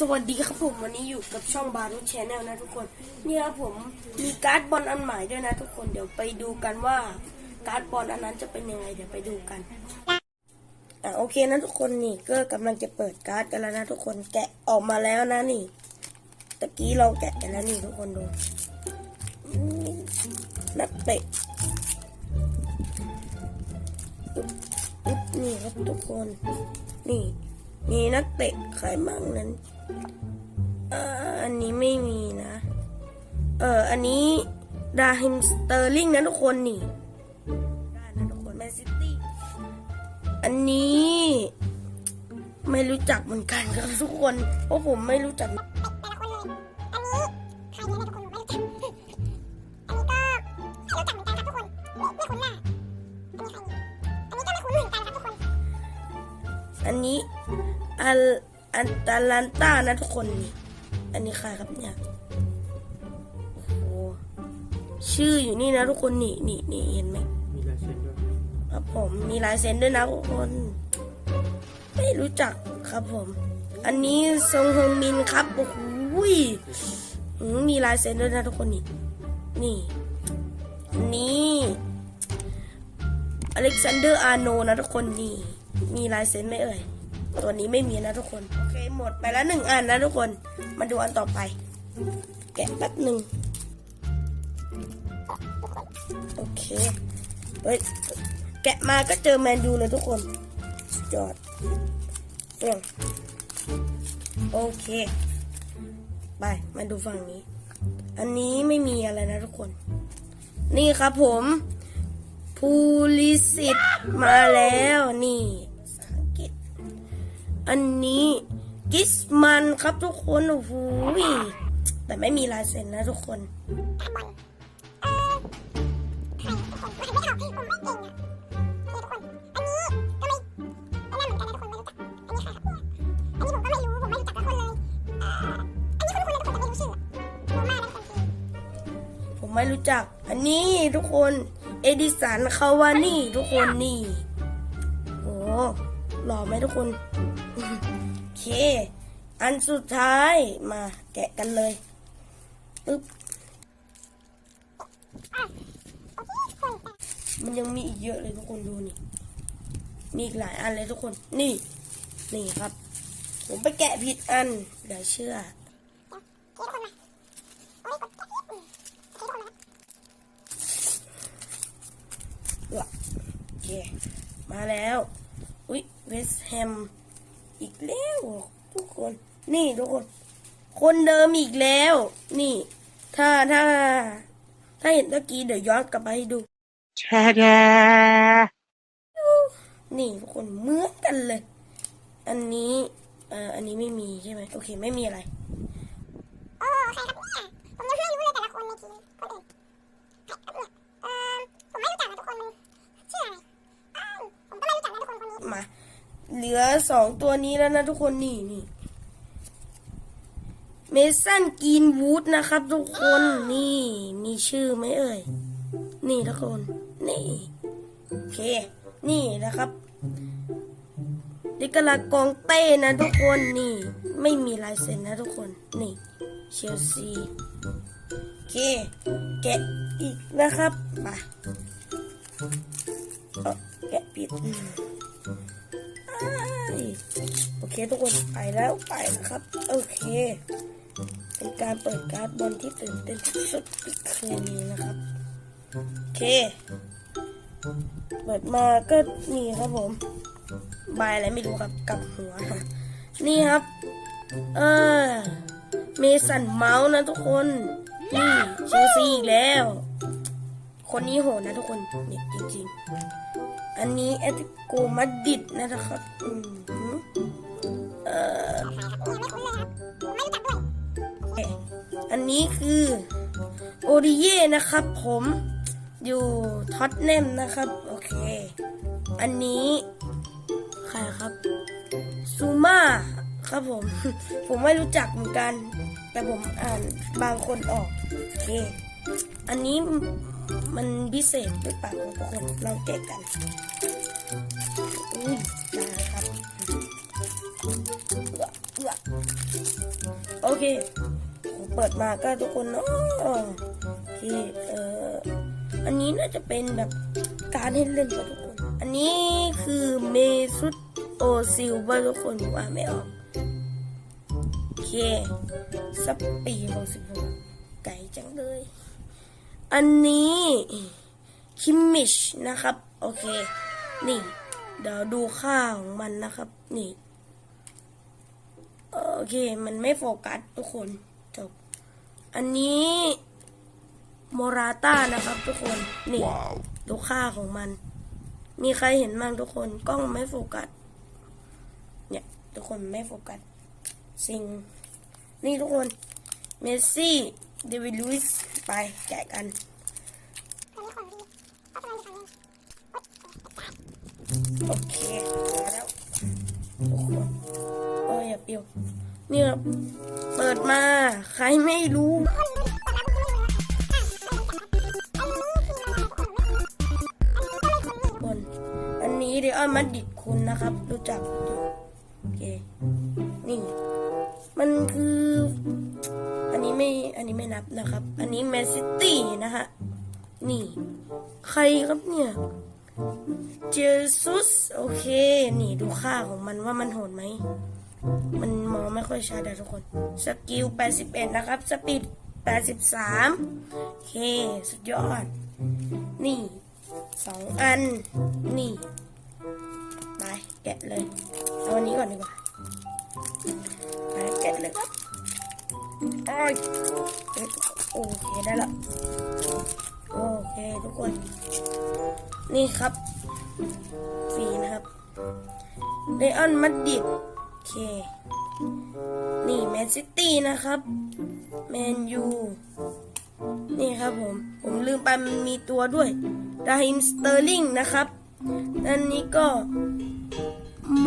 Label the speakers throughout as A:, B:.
A: สวัสดีครับผมวันนี้อยู่กับช่องบารุชแนลนะทุกคน นี่ครับผมมีการ์ดบอลอันใหม่ด้วยนะทุกคนเดี๋ยวไปดูกันว่า การ์ดบอลอันนั้นจะเป็นยังไงเดี๋ยวไปดูกันอะโอเคนะทุกคนนี่ก็กำลังจะเปิดการ์ดกันแล้วนะทุกคนแกะออกมาแล้วนะนี่ตะกี้เราแกะกันแล้วนี่ทุกคนดูนักเตะนี่ครับทุกคนนี่ มีนักเตะใครบ้างนั้นเอ่ออันนี้ไม่มีนะ เอออันนี้ดาฮิมสเตอร์ลิงนะทุกคนนี่ได้นะทุกคนแมนซิตี้อันนี้ ไม่รู้จักเหมือนกันครับทุกคน เพราะผมไม่รู้จัก
B: อันนี้อั
A: ลอันตาลันต้านะทุกคนนี่อันนี้ใครครับเนี่ยโอ้โหชื่ออยู่นี่นะทุกคนนี่นี่นี่เห็นไหม
C: มีลายเซ็นด้วย
A: ครับผมมีลายเซ็นด้วยนะทุกคน ไม่รู้จักครับผม อันนี้ซงฮงมินครับโอ้โหมีลายเซ็นด้วยนะทุกคนนี่นี่นนี้อเล็กซานเดอร์อาโนนะทุกคนนี่ มีลายเซ็นไหมเอ่ย ตัวนี้ไม่มีนะทุกคน โอเคหมดไปแล้วหนึ่งอันนะทุกคน มาดูอันต่อไป แกะแป๊บหนึ่งโอเค เฮ้ย แกะมาก็เจอแมนยูเลยทุกคนสุดยอดเรื่องโอเค ไป มาดูฝั่งนี้ อันนี้ไม่มีอะไรนะทุกคน นี่ครับผมพูลิสิตมาแล้วนี่ อันนี้กิสมันครับทุกคนโอ้โหแต่ไม่มีลายเซ็นนะทุกคน
B: ใครทุกคนผมไม่เก่งอะทุกคนอันนี้ก็ไม่ไม่น่าเหมือนกันนะทุกคนไม่รู้จักอันนี้ใครครับอันนี้ผมก็ไม่รู้ผมไม่รู้จักกับคนเลยอันนี้คุณคุณนะทุกคนแต่ไม่รู้ชื่อ
A: ผมไม่รู้จัก อันนี้ทุกคน เอดิสันคาวานี่ทุกคนนี่ โอ้หล่อไหมทุกคน เค อันสุดท้ายมาแกะกันเลยปึ๊บมันยังมีอีกเยอะเลยทุกคนดูนี่ มีอีกหลายอันเลยทุกคน นี่ นี่ครับ ผมไปแกะผิดอันเดี๋ยวเชื่อ
B: มาแกะอืมโอเคทุกคนนะครับ
A: โอเคมาแล้ว อุ๊ยเวสแฮม อีกแล้วทุกคน นี่ทุกคน คนเดิมอีกแล้ว นี่ ถ้าถ้า ถ้าเห็นตะกี้เดี๋ยวย้อนกลับไปให้ดู
C: แช่แด
A: นี่ทุกคนเหมือนกันเลย อันนี้เอ่ออันนี้ไม่มีใช่ไหมโอเค ไม่มีอะไร
B: โอ้ใครครับเนี่ยผมยังไม่รู้เลยแต่ละคนในทีมคนอื่นใครครับเนี่ยเออผมไม่รู้จักนะทุกคนมันชื่ออะไรอ้าวผมก็ไม่รู้จักนะทุกคนคนนี้
A: มา เหลือสองตัวนี้แล้วนะทุกคนนี่นี่เมสันกีนวูดนะครับทุกคนนี่มีชื่อไหมเอ่ย นี่ทุกคน นี่โอเค นี่นะครับดิกลากองเต้นะทุกคนนี่ ไม่มีลายเซ็นนะทุกคน นี่เชลซีโอเค แกะอีกนะครับมาเอ้าแกะปิด โอเคทุกคนไปแล้วไปนะครับ โอเค เป็นการเปิดการ์ดบอลที่ตื่นเต้นที่สุดในคืนนี้นะครับ โอเค เปิดมาก็นี่ครับผมใบอะไรไม่รู้ครับกลับหัวนี่ครับ เออเมสันเมาส์นะทุกคนนี่เชลซีอีกแล้ว คนนี้โหดนะทุกคนนี่จริงๆ อันนี้แอติโกมาดิดนะครับอืมเอ่อ
B: ใครครับไม่คุ้เลยครับไม่รู้จักด้วย
A: อันนี้คือโอริเย่นะครับ ผมอยู่ท็อตแนมนะครับ โอเค อันนี้ ใครครับซูมาครับผม ผมไม่รู้จักเหมือนกัน แต่ผมอ่านบางคนออก โอเค อันนี้ มันพิเศษหรือเปล่าทุกคนลองแกะกันอุ้ยได้ครับเอื้อเอื้อโอเคผมเปิดมาก็ทุกคนเนาะโอเคเอ่ออันนี้น่าจะเป็นแบบการให้เล่นกับทุกคน อันนี้คือเมซุตโอซิลว่าทุกคนว่าไม่ออกโอเคสปีหกสิบหกไก่จังเลย อันนี้คิมมิชนะครับ โอเค นี่ เดี๋ยวดูค่าของมันนะครับ นี่ โอเค มันไม่โฟกัสทุกคนจบอันนี้โมราต้านะครับ ทุกคน นี่ดูค่าของมัน มีใครเห็นบ้างทุกคนกล้องไม่โฟกัส เนี่ย ทุกคนไม่โฟกัส สิ่ง นี่ทุกคน เมสซี่ เดวิดลุยส์ไปแกะกันโอเคแล้วโอ้ยอย่าเปรี้ยวนี่ครับเปิดมา ใครไม่รู้
B: คนดูดิกดรับนอันนี้เราเป็นคนนี่อันนี้ก็ไม่คนนี่
A: คนอันนี้เดออนมัดดิดคุณนะครับ รู้จักโอเค นี้ไม่นับนะครับ อันนี้แมนซิตี้นะฮะ นี่ ใครครับเนี่ย เจซุส โอเค นี่ดูค่าของมันว่ามันโหดไหม มันมองไม่ค่อยชัดอะทุกคน สกิล 81 นะครับ สปีด 83 โอเค สุดยอด นี่สองอัน นี่ไปแกะเลย เอาอันนี้ก่อนดีกว่าไปแกะเลยอ้อยเอ้ย โอเคได้ละโอเคทุกคน นี่ครับฟรีนะครับเลออนมัดดิดโอเค นี่แมนซิตี้นะครับแมนยูนี่ครับผม ผมลืมไปมันมีตัวด้วยดาฮิมสเตอร์ลิงนะครับอันนี้ก็โม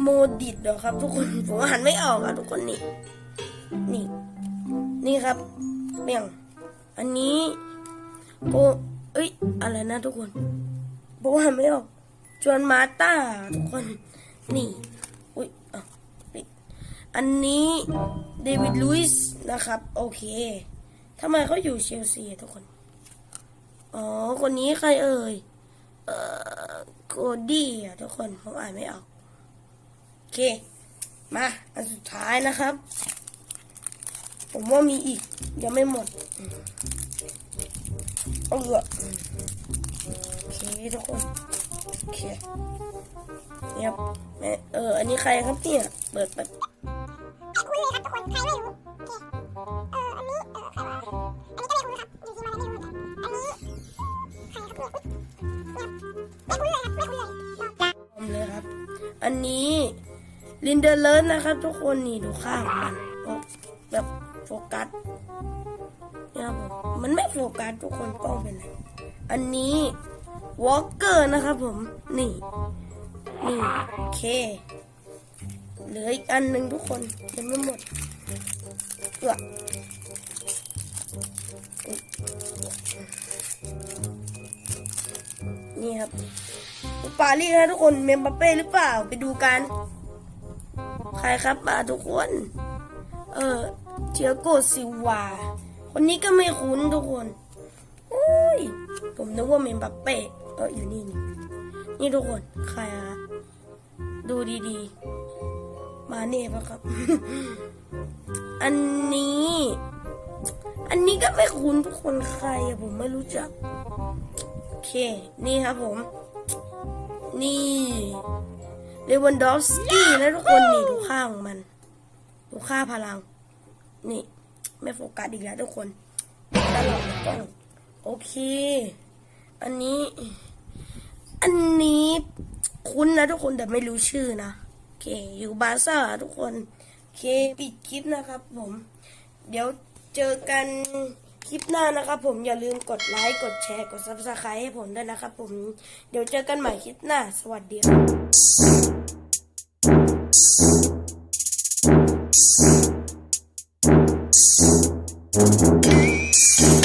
A: โมดิดเหรอครับ ทุกคน ผมอ่านไม่ออกอะทุกคนนี่ นี่ นี่ครับเบี่ยงอันนี้โปเอ้ย อะไรนะทุกคนโปอ่านไม่ออกจวนมาต้าทุกคน นี่ อุ้ยอะอันนี้เดวิดลุยส์นะครับ โอเคทำไมเขาอยู่เชลซีทุกคน อ๋อ คนนี้ใครเอ่ย เอ่อโคดี้อะทุกคน ผมอ่านไม่ออก โอเค มา อันสุดท้ายนะครับ ผมว่ามีอีก ยังไม่หมดเอาละอืมโอเคทุกคนโอเคเนี่ยครับเออ อันนี้ใครครับเนี่ยเปิดเปิด
B: ไม่คุ้นเลยครับทุกคนใครไม่รู้โอเคเอออันนี้เออใครวะอันนี้ก็ไม่คุ้ครับอยู่ที่มาแล้วไม่รู้เหมือนกันอันนี้ใครครับเนี่ยอุ๊ยเนี่ยไม่คุ้นเลยครับไม่คุ้นเลยลอง
A: ผมเลยครับ อันนี้ลินเดอร์เลิร์นะครับ ทุกคนนี่ดูข้างมันแบบ โฟกัสนี่ยครับผมมันไม่โฟกัสทุกคนกล้องเป็นไรอันนี้วอลเกอร์นะครับผมนี่นี่โอเคเหลืออีกอันหนึ่งทุกคนยังไม่หมดเอือนี่ครับปารีสนะทุกคนเมมบัปเป้หรือเปล่าไปดูกัน ใครครับมาทุกคน เออ เจียโกซิวา คนนี้ก็ไม่คุ้นทุกคนโอ้ย ผมนึกว่าเมมบัปเป้ เอออยู่นี่นี่นี่ทุกคน ใครอะดูดีๆ มาเน่ปะครับ อันนี้ อันนี้ก็ไม่คุ้นทุกคนใครอะผมไม่รู้จัก โอเค นี่ครับผม นี่เลวันดอฟสกี้นะทุกคนนี่ดูค่าของมัน ดูค่าพลัง นี่ ไม่โฟกัสอีกแล้วทุกคนตลอดกล้องโอเค อันนี้ อันนี้คุ้นนะทุกคนแต่ไม่รู้ชื่อนะโอเค อยู่บาซ่าทุกคนโอเคปิดคลิปนะครับผม เดี๋ยวเจอกันคลิปหน้านะครับผมอย่าลืมกดไลค์กดแชร์กด subscribe ให้ผมด้วยนะครับผมเดี๋ยวเจอกันใหม่คลิปหน้า สวัสดีครับ Thank you.